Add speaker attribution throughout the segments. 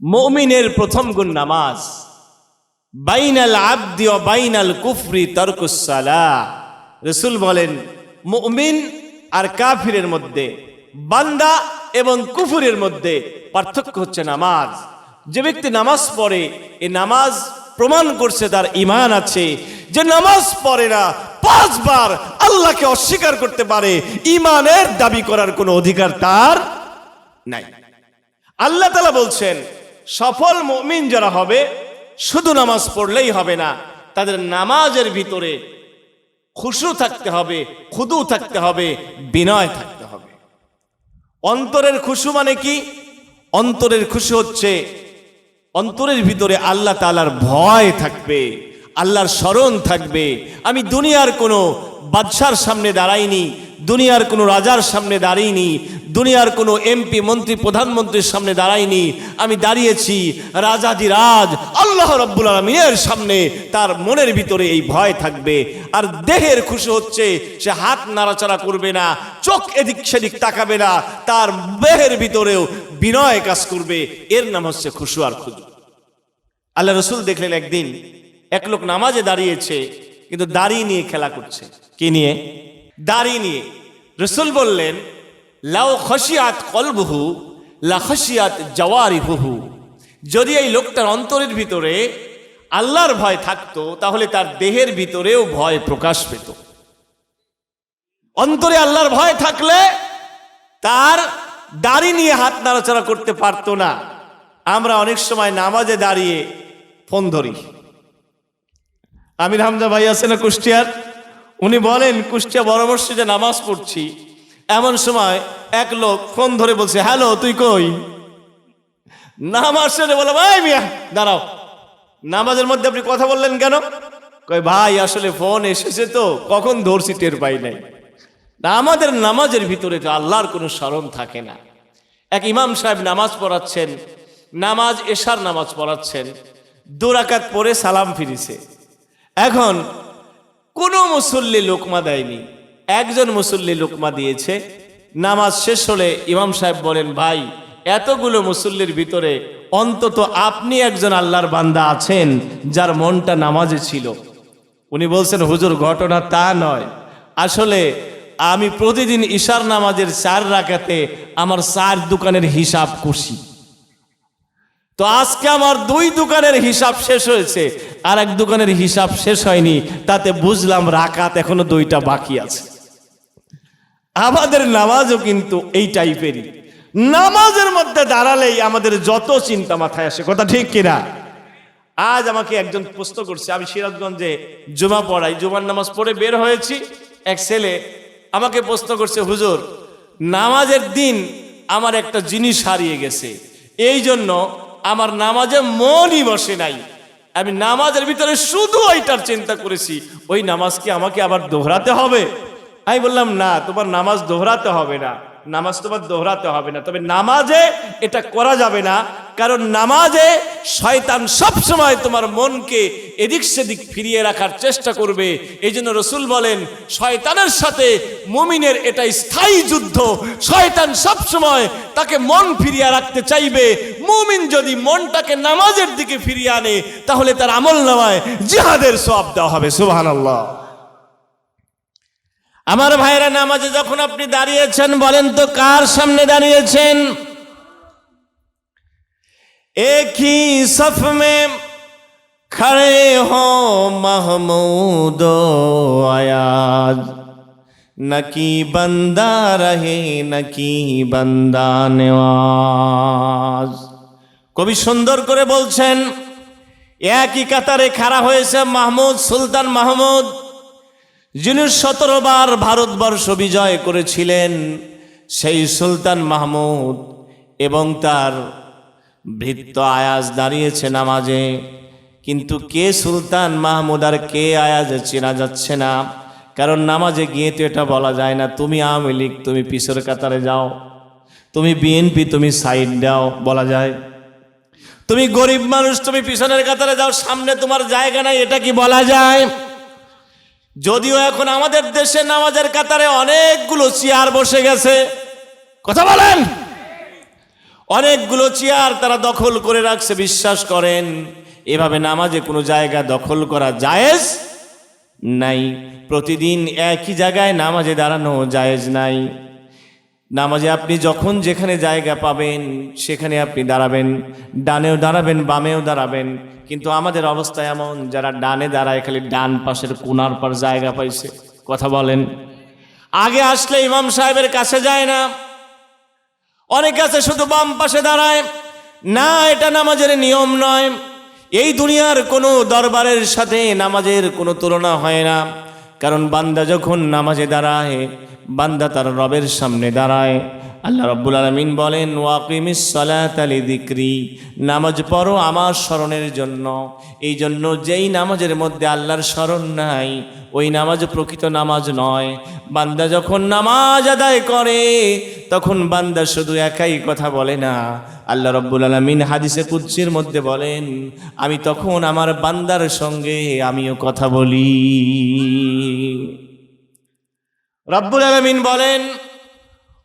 Speaker 1: মমিনের প্রথম গুণ নামাজ। বাইনাল আব্দি ও বাইনাল কুফরি তর্কুসালা রসুল বলেন, মুমিন আর কাফিরের মধ্যে, বান্দা এবং কুফুরের মধ্যে পার্থক্য হচ্ছে নামাজ। যে ব্যক্তি নামাজ পড়ে, এ নামাজ প্রমাণ করছে তার ইমান আছে। যে নামাজ পড়ে না, পাঁচবার আল্লাহকে অস্বীকার করতে পারে ইমানের দাবি করার কোনো অধিকার তার নাই। আল্লাহ তালা বলছেন সফল মমিন যারা হবে, শুধু নামাজ পড়লেই হবে না, তাদের নামাজের ভিতরে খুশু থাকতে হবে, খুদু থাকতে হবে, বিনয় থাকতে হবে। অন্তরের খুশু মানে কি? অন্তরের খুশি হচ্ছে, অন্তরের ভিতরে আল্লাহ তালার ভয় থাকবে, আল্লাহর স্মরণ থাকবে। আমি দুনিয়ার কোনো বাদশার সামনে দাঁড়াইনি দুনিয়ার কোনো রাজার সামনে দাঁড়াইনি, দুনিয়ার কোনো এমপি মন্ত্রী, প্রধানমন্ত্রীর সামনে দাঁড়াইনি। আমি দাঁড়িয়েছি রাজাদিরাজ আল্লাহ রব্বুল আলমিনের সামনে। তার মনের ভিতরে এই ভয় থাকবে। আর দেহের খুশি হচ্ছে, সে হাত নাড়াচাড়া করবে না, চোখ এদিক সেদিক তাকাবে না, তার দেহের ভিতরেও বিনয় কাজ করবে। এর নাম হচ্ছে খুশু আর খুদু। আল্লাহ রসুল দেখলেন একদিন, এক লোক নামাজে দাঁড়িয়েছে, কিন্তু দাঁড়িয়ে নিয়ে খেলা করছে। কি নিয়ে? দাড়ি নিয়ে। রসুল বললেন, লাউ খসিয়াত কলবহু, লা খসিয়াত জওয়ারি বহু যদি এই লোকটার অন্তরের ভিতরে আল্লাহর ভয় থাকতো, তাহলে তার দেহের ভিতরেও ভয় প্রকাশ পেত। অন্তরে আল্লাহর ভয় থাকলে তার দাড়ি নিয়ে হাত নাড়াচাড়া করতে পারতো না। আমরা অনেক সময় নামাজে দাঁড়িয়ে ফোন ধরি। আমির হামজা ভাই আছে না কুষ্টিয়ার? উনি বলেন, কুষ্টিয়া বড় মসজিদে নামাজ পড়ছি। এমন সময় এক লোক ফোন ধরে বলছে, হ্যালো, তুই কই? নামাজ শেষে বলে ভাই মিয়া, দাঁড়াও। নামাজের মধ্যে আপনি কথা বললেন কেন? কই ভাই, আসলে ফোন এসেছে তো, কখন ধরছি টের পাই নাই। আমাদের নামাজের ভিতরে তো আল্লাহর কোনো স্মরণ থাকে না। এক ইমাম সাহেব নামাজ পড়াচ্ছেন, নামাজ এশার নামাজ পড়াচ্ছেন, দুরাকাত পরে সালাম ফিরিছে। এখন কোনো মুসল্লি লোকমা দেয়নি। একজন মুসল্লি লোকমা দিয়েছে। নামাজ শেষ হলে ইমাম সাহেব বলেন, ভাই, এতগুলো মুসল্লির ভিতরে অন্তত আপনি একজন আল্লাহর বান্দা আছেন যার মনটা নামাজে ছিল। উনি বলছেন, হুজুর, ঘটনা তা নয়। আসলে আমি প্রতিদিন ঈশার নামাজের চার রাখাতে আমার চার দোকানের হিসাব কষি। তো আজকে আমার দুই দোকানের হিসাব শেষ হয়েছে, আর এক দোকানের হিসাব শেষ হয়নি, তাতে বুঝলাম রাকাত এখনও দুইটা বাকি আছে। আমাদের নামাজও কিন্তু এই টাইপেরই। নামাজের মধ্যে দাঁড়ালেই আমাদের যত চিন্তা মাথায় আসে, কথা ঠিক কিনা? আজ আমাকে একজন প্রশ্ন করছে, আমি সিরাজগঞ্জে জুমা পড়াই, জুমার নামাজ পড়ে বের হয়েছি, এক ছেলে আমাকে প্রশ্ন করছে, হুজুর, নামাজের দিন আমার একটা জিনিস হারিয়ে গেছে, এই জন্য আমার নামাজে মনই বসে নাই। আমি নামাজের ভিতরে শুধু ওইটার চিন্তা করেছি, ওই নামাজ কি আমাকে আবার দোহরাতে হবে? আমি বললাম, না, তোমার নামাজ দোহরাতে হবে না। নামাজ তোমার দোহরাতে হবে না। তবে নামাজে এটা করা যাবে না। কারণ নামাজে শয়তান সব সময় তোমার মনকে এদিক সেদিক ফিরিয়ে রাখার চেষ্টা করবে। এই জন্য রসুল বলেন, শয়তানের সাথে মুমিনের এটা স্থায়ী যুদ্ধ। শয়তান সব সময় তাকে মন ফিরিয়ে রাখতে চাইবে। মুমিন যদি মনটাকে নামাজের দিকে ফিরিয়ে আনে, তাহলে তার আমল নামায় জিহাদের সব দেওয়া হবে। সুবহানাল্লাহ। আমার ভাইরা নামাজে যখন আপনি দাঁড়িয়েছেন, বলেন তো কার সামনে দাঁড়িয়েছেন? एक ही सफ में खड़े हो महमूद आयाज न की बंदा रहे न की बंदा নেওয়াজ কবি সুন্দর করে বলছেন একই কাতারে খাড়া হয়েছে মাহমুদ সুলতান মাহমুদ যিনি সতেরো বার ভারতবর্ষ বিজয় করেছিলেন সেই সুলতান মাহমুদ এবং তার ভৃত্য আয়াজ দাঁড়িয়েছে নামাজে। কিন্তু কে সুলতান মাহমুদ আর কে আয়াজ চেনা যাচ্ছে না। কারণ নামাজে গিয়ে তো এটা বলা যায় না, তুমি আওয়ামী লীগ, তুমি পিছর কাতারে যাও। তুমি বিএনপি, তুমি সাইড দাও, বলা যায়। তুমি গরিব মানুষ, তুমি পিছনের কাতারে যাও, সামনে তোমার জায়গা নাই, এটা কি বলা যায়? যদিও এখন আমাদের দেশে নামাজের কাতারে অনেকগুলো চেয়ার বসে গেছে। কথা বলেন! অনেকগুলো চেয়ার তারা দখল করে রাখছে, বিশ্বাস করেন। এভাবে নামাজে কোনো জায়গা দখল করা জায়েজ নাই। প্রতিদিন একই জায়গায় নামাজে দাঁড়ানো জায়েজ নাই। নামাজে আপনি যখন যেখানে জায়গা পাবেন, সেখানে আপনি দাঁড়াবেন। ডানেও দাঁড়াবেন, বামেও দাঁড়াবেন। কিন্তু আমাদের অবস্থা এমন, যারা ডানে দাঁড়ায় খালি ডান পাশের কোনার পর জায়গা পাইছে। কথা বলেন। আগে আসলে ইমাম সাহেবের কাছে যায় না। অনেকে আছে, শুধু বাম পাশে দাঁড়ায়। না, এটা নামাজের নিয়ম নয়। এই দুনিয়ার কোনো দরবারের সাথে নামাজের কোনো তুলনা হয় না। কারণ বান্দা যখন নামাজে দাঁড়ায়, বান্দা তার রবের সামনে দাঁড়ায়। আল্লাহ রব্বুল আলমিন বলেন ওয়াকিমিস সালাত আলি দিক্রি নামাজ পড়ো আমার স্মরণের জন্য। এই জন্য যেই নামাজের মধ্যে আল্লাহর স্মরণ নাই, ওই নামাজ প্রকৃত নামাজ নয়। বান্দা যখন নামাজ আদায় করে, তখন বান্দা শুধু একাই কথা বলে না। আল্লাহ রব্বুল আলমিন হাদিসে কুচ্ছির মধ্যে বলেন, আমি তখন আমার বান্দার সঙ্গে আমিও কথা বলি। রব্বুল আলমিন বলেন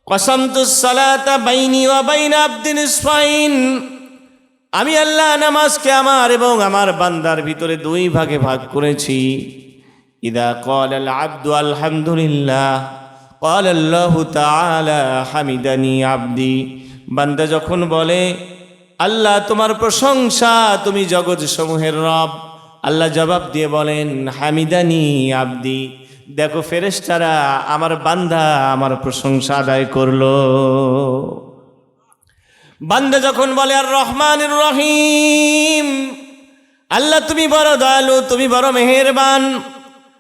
Speaker 1: কসমতুসালাতা বাইনি ওয়া বাইন আব্দিন ইসফাইন আমি আল্লাহ নামাজকে আমার এবং আমার বান্দার ভিতরে দুই ভাগে ভাগ করেছি। ইদা কল আল আব্দু আলহামদুলিল্লাহ কল আল্লাহ হামিদানি আব্দি। বান্দা যখন বলে, আল্লাহ তোমার প্রশংসা, তুমি জগৎ সমূহের রব। আল্লাহ জবাব দিয়ে বলেন, হামিদানি আব্দি। দেখো ফেরেশতারা আমার বান্দা, আমার প্রশংসা আদায় করল। বান্দা যখন বলে, আর রহমানুর রহিম, আল্লাহ তুমি বড় দয়ালু, তুমি বড় মেহেরবান।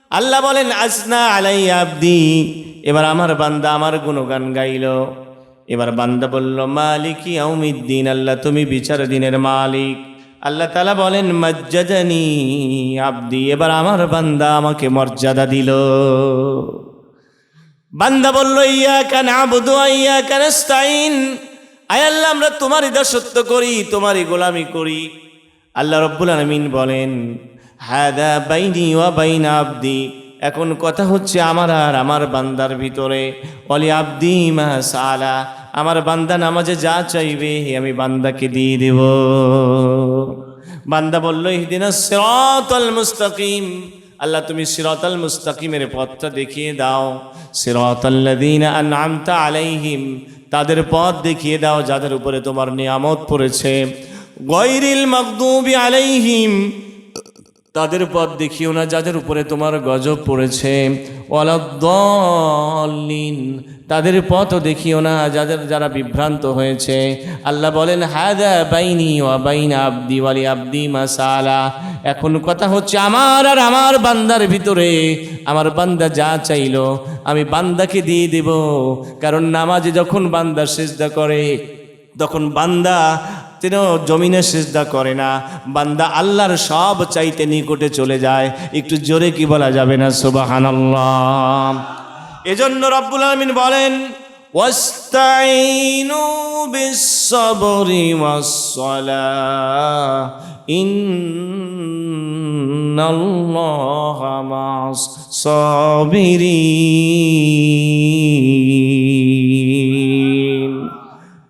Speaker 1: আল্লাহ বলেন আসনা আলাই আব্দি। এবার আমার বান্দা আমার গুণগান গাইল। এবার বান্দা বলল, মালিকি আউমিদ্দিন আল্লাহ তুমি বিচার দিনের মালিক। আল্লাহ তালা বলেন মজ্জাদানি আব্দি। এবার আমার বান্দা আমাকে মর্যাদা দিল। বান্দা বলল ইয়া কেন আবুদু ইয়া কেন স্তাইন আয় আল্লাহ, আমরা তোমারই দাসত্ব করি, তোমারই গোলামি করি। আল্লাহ রব্বুল আলমিন বলেন, হাদা বাইনি ওয়া বাইনা আব্দি। এখন কথা হচ্ছে আমার আর আমার বান্দার ভিতরে। অলি আব্দি মা সালা আমার বান্দা নামাজে যা চাইবে, আমি বান্দাকে দিয়ে দেব। বান্দা বলল, ইহদিনা সিরাতাল মুস্তাকিম। আল্লাহ, তুমি সিরাতাল মুস্তাকিমের পথটা দেখিয়ে দাও। সিরাতাল্লাযীনা আন'আমতা আলাইহিম। তাদের পথ দেখিয়ে দাও যাদের উপরে তোমার নিয়ামত পড়েছে। গৈরিল মাগদুবি আলাইহিম। তাদের পথ দেখিও না যাদের উপরে তোমার গজব পড়েছে। ওয়ালাদ্দলিন তাদের পথও দেখিও না, যাদের, যারা বিভ্রান্ত হয়েছে। আল্লাহ বলেন, হাদা বাইনি ওয়া বাইনা আব্দি ওয়ালি আব্দি মাসালা। এখন কথা হচ্ছে আমার আর আমার বান্দার ভিতরে। আমার বান্দা যা চাইলো, আমি বান্দাকে দিয়ে দেব। কারণ নামাজে যখন বান্দা সেজদা করে, তখন বান্দা তিনি জমিনে সেজদা করে না। বান্দা আল্লাহর সব চাইতে নিকটে চলে যায়। একটু জোরে কি বলা যাবে না? সুবহানাল্লাহ। এজন্য রব্বুল আলামিন বলেন ওয়াস্তাইনু বিস-সাবরি ওয়াস-সালাহ ইন্নাল্লাহা মা'আস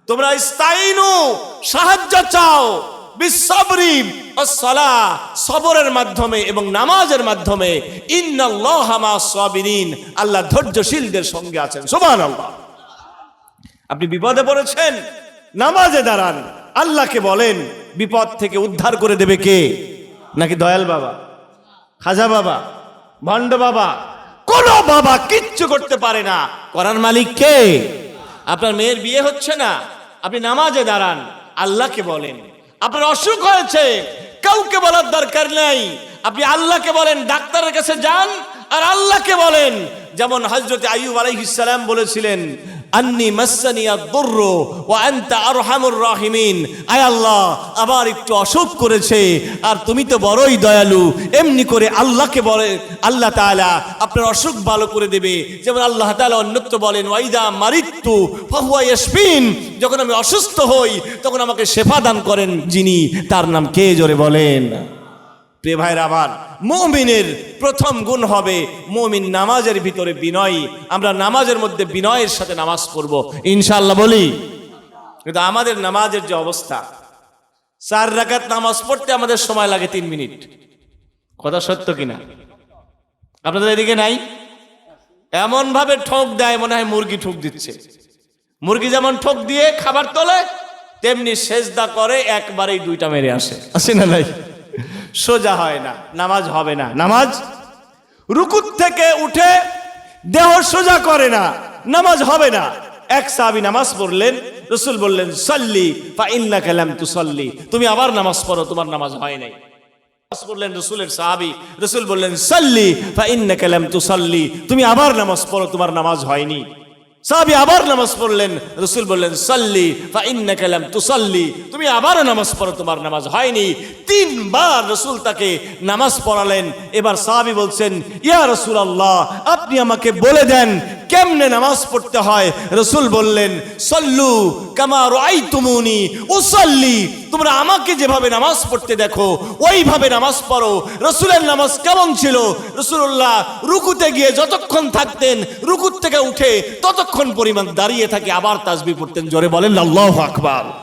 Speaker 1: তোমরা ইস্তাইনু সাহায্য চাও বিসবরি সলা সবরের মাধ্যমে এবং নামাজের মাধ্যমে আল্লাহ ধৈর্যশীলদের সঙ্গে আছেন। সুবহানাল্লাহ। আপনি বিপদে পড়েছেন, নামাজে দাঁড়ান, আল্লাহকে বলেন, বিপদ থেকে উদ্ধার করে দেবে কে? নাকি দয়াল বাবা? খাজা বাবা? ভণ্ড বাবা? কোন বাবা কিচ্ছু করতে পারে না। করার মালিক কে? আপনার মেয়ের বিয়ে হচ্ছে না। আপনি নামাজে দাঁড়ান, আল্লাহকে বলেন। আপনার অসুখ হয়েছে, কাউকে বলার দরকার নাই। আপনি আল্লাহকে বলেন, ডাক্তারের কাছে যান, আর আল্লাহকে বলেন। যেমন হজরত আইব আলাইহিসাল্লাম বলেছিলেন আন্নি মাসানিয়া দুর্র ও আনতা আরহামুর রাহিমিন। আয় আল্লাহ, আবার একটু অসুখ করেছে, আর তুমি তো বড়ই দয়ালু। এমনি করে আল্লাহকে বলে, আল্লাহ তাআলা আপনার অসুখ ভালো করে দেবে। যেমন আল্লাহ তাআলা অন্যত্র বলেন ওয়াইদা মারিত্তু ফাহুয়া ইয়াশফিন। যখন আমি অসুস্থ হই, তখন আমাকে শেফা দান করেন যিনি, তার নাম কে জোরে বলেন? প্রিয় ভাইরা আমার, মমিনের প্রথম গুণ হবে মমিন নামাজের ভিতরে বিনয়। আমরা নামাজের মধ্যে বিনয়ের সাথে নামাজ পড়ব। ইনশাল্লাহ বলি, কিন্তু আমাদের নামাজের যে অবস্থা, চার রাকাত নামাজ পড়তে আমাদের সময় লাগে তিন মিনিট। কথা সত্য কিনা? আপনাদের এদিকে নাই? এমন ভাবে ঠোক দেয় মনে হয় মুরগি ঠুক দিচ্ছে। মুরগি যেমন ঠোক দিয়ে খাবার তোলে, তেমনি সেজদা করে একবারেই দুইটা মেরে আসে। আসে না নাই? সোজা হয় না নামাজ হবে না। নামাজ? রুকুত থেকে উঠে দেহ সোজা করে না নামাজ হবে না। এক সাহাবি নামাজ পড়লেন রসুল বললেন সল্লি ফা ইন্না কালাম তু সল্লি তুমি আবার নামাজ পড়ো তোমার নামাজ হয় নাই। নামাজ পড়লেন রসুলের সাহাবি রসুল বললেন সল্লি ফা ইন্না কালাম তু সল্লি তুমি আবার নামাজ পড়ো তোমার নামাজ হয়নি। সাহাবি আবার নামাজ পড়লেন, রসুল বললেন, সল্লি ফা ইন্না কালাম তুসল্লি। তুমি আবার নামাজ পড়ো, তোমার নামাজ হয়নি। তিনবার রসুল তাকে নামাজ পড়ালেন। এবার সাহাবি বলছেন, ইয়া রসুল আল্লাহ আপনি আমাকে বলে দেন, কেমনে নামাজ পড়তে হয়? রসুল বললেন, সল্লু কামার আই তুমুনি ও সল্লি তোমরা আমাকে যেভাবে নামাজ পড়তে দেখো, ওইভাবে নামাজ পড়ো। রসুলের নামাজ কেমন ছিল? রসুল্লাহ রুকুতে গিয়ে যতক্ষণ থাকতেন, রুকুর থেকে উঠে ততক্ষণ পরিমাণ দাঁড়িয়ে থাকে, আবার তাজবি পড়তেন। জোরে বলেন, আল্লাহ আকবার।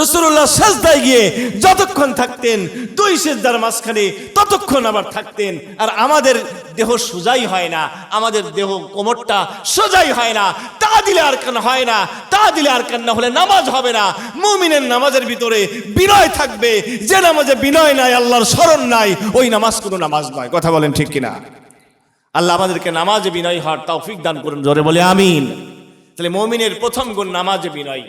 Speaker 1: রসুল্লাহ সেজদায় গিয়ে যতক্ষণ থাকতেন, দুই সেজদার মাঝখানে ততক্ষণ আবার থাকতেন। আর আমাদের দেহ সোজাই হয় না, আমাদের দেহ কোমরটা সোজাই হয় না, তা দিলে আর কান হয় না, তা দিলে আর কান না হলে নামাজ হবে না। মুমিনের নামাজের ভিতরে বিনয় থাকবে, যে নামাজে বিনয় নাই, আল্লাহর স্মরণ নাই, ওই নামাজ কোনো নামাজ নয়। কথা বলেন ঠিক কিনা? আল্লাহ আমাদেরকে নামাজে বিনয় হওয়ার তৌফিক দান করুন, জোরে বলে আমিন। তাহলে মমিনের প্রথম গুণ নামাজে বিনয়।